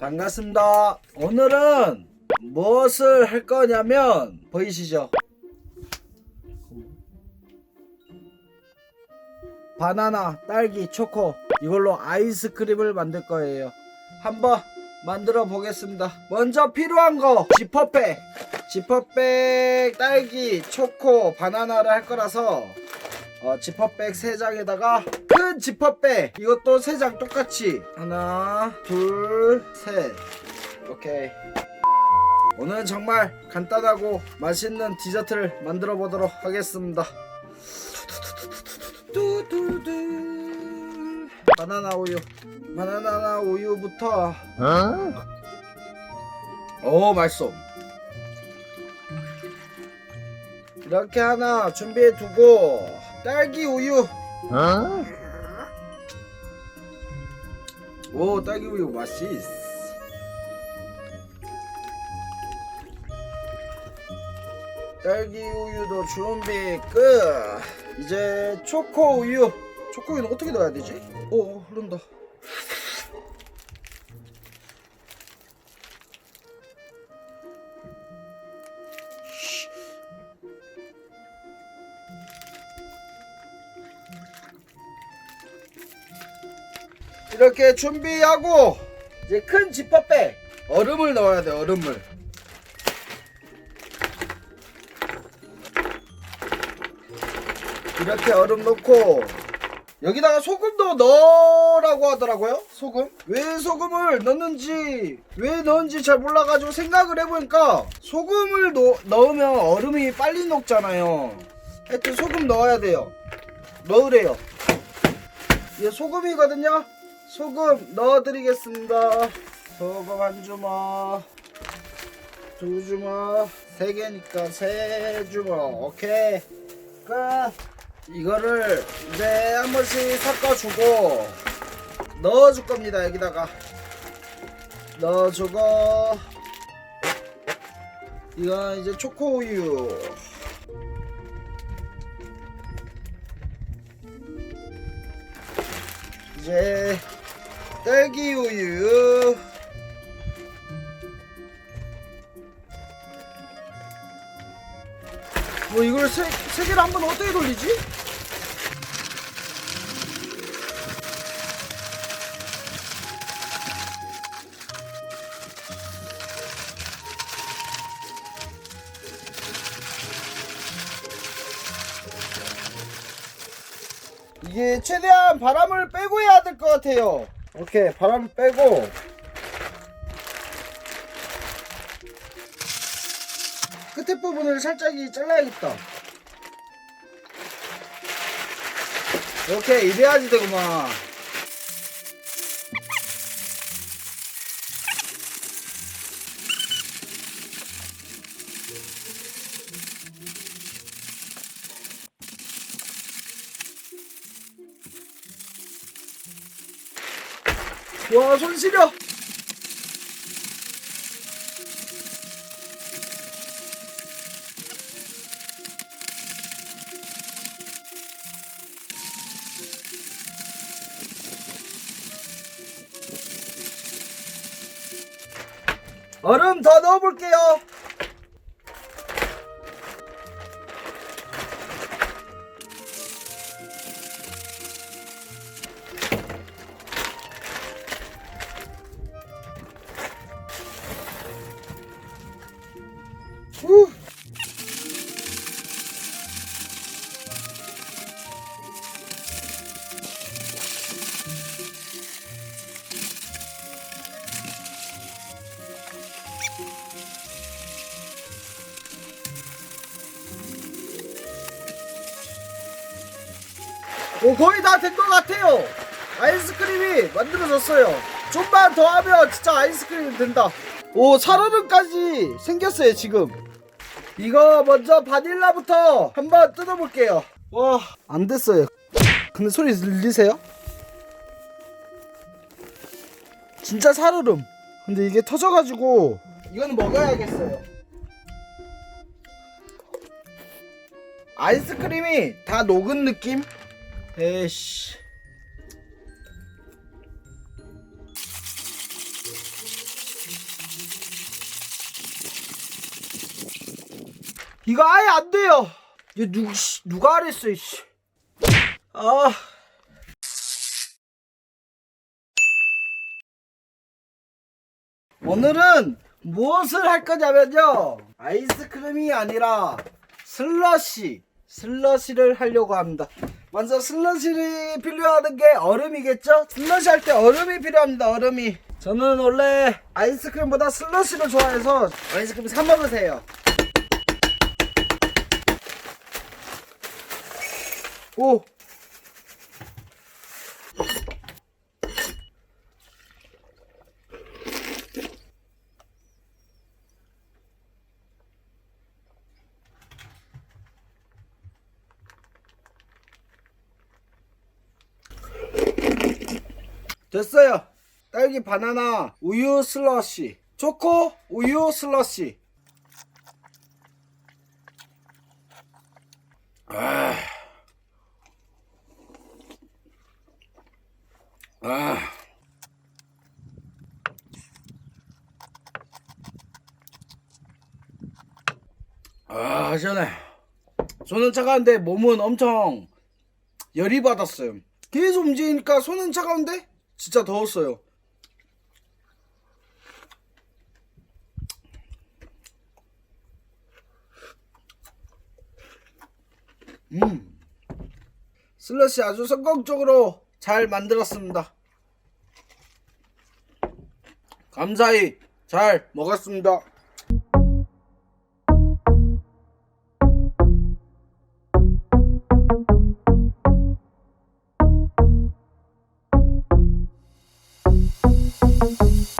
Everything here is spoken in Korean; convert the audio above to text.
반갑습니다. 오늘은 무엇을 할 거냐면 보이시죠? 바나나, 딸기, 초코 이걸로 아이스크림을 만들 거예요. 한번 만들어 보겠습니다. 먼저 필요한 거 지퍼백, 지퍼백, 딸기, 초코, 바나나를 할 거라서 어, 지퍼백 3장에다가 큰 지퍼백. 이것도 3장 똑같이. 하나 둘 셋. 오케이. 오늘은 정말 간단하고 맛있는 디저트를 만들어 보도록 하겠습니다. 뚜두두 바나나 우유 바나나 우유부터 오 맛있어. 이렇게 하나 준비해 두고 딸기 우유. 오 딸기 우유 맛있어. 딸기 우유도 준비 끝. 이제 초코 우유. 초코 우유는 어떻게 넣어야 되지? 오 흐른다 이렇게 준비하고 이제 큰 지퍼백 얼음을 넣어야 돼 얼음을. 이렇게 얼음 넣고 여기다가 소금도 넣으라고 하더라고요 소금. 왜 소금을 넣는지 왜 넣은지 잘 몰라가지고 생각을 해보니까 소금을 넣, 넣으면 얼음이 빨리 녹잖아요. 하여튼 소금 넣어야 돼요. 넣으래요. 이게 소금이거든요 소금 넣어드리겠습니다. 소금 한 주먹 두 주먹 세 개니까 세 주먹. 오케이. 끝. 이거를 이제 한 번씩 섞어주고 넣어줄 겁니다 여기다가. 넣어주고. 이건 이제 초코 우유. 이제 딸기 우유 뭐 이걸 세, 세 개를 한 번 어떻게 돌리지? 이게 최대한 바람을 빼고 해야 될 것 같아요. 오케이, 바람 빼고. 끝에 부분을 살짝 잘라야겠다. 오케이, 이래야지 되구만. 와, 손 시려! 얼음 더 넣어볼게요. 오 거의 다 된 것 같아요. 아이스크림이 만들어졌어요. 좀만 더 하면 진짜 아이스크림이 된다. 오 살얼음까지 생겼어요 지금. 이거 먼저 바닐라부터 한번 뜯어볼게요. 와 안 됐어요. 근데 소리 들리세요? 진짜 살얼음 근데 이게 터져가지고 이거는 먹어야겠어요. 아이스크림이 다 녹은 느낌? 에이씨 이거 아예 안 돼요. 이거 누, 씨, 누가 하랬어, 씨. 아. 오늘은 무엇을 할 거냐면요. 아이스크림이 아니라 슬러시, 슬러시를 하려고 합니다. 먼저 슬러시를 필요하는 게 얼음이겠죠? 슬러시 할 때 얼음이 필요합니다. 얼음이. 저는 원래 아이스크림보다 슬러시를 좋아해서 아이스크림 사 먹으세요. 오. 됐어요. 딸기 바나나 우유 슬러시. 초코 우유 슬러시. 아. 아. 아, 시원해. 손은 차가운데 몸은 엄청 열이 받았어요. 계속 움직이니까 손은 차가운데 진짜 더웠어요. 음. 슬러시 아주 성공적으로 잘 만들었습니다. 감사히 잘 먹었습니다.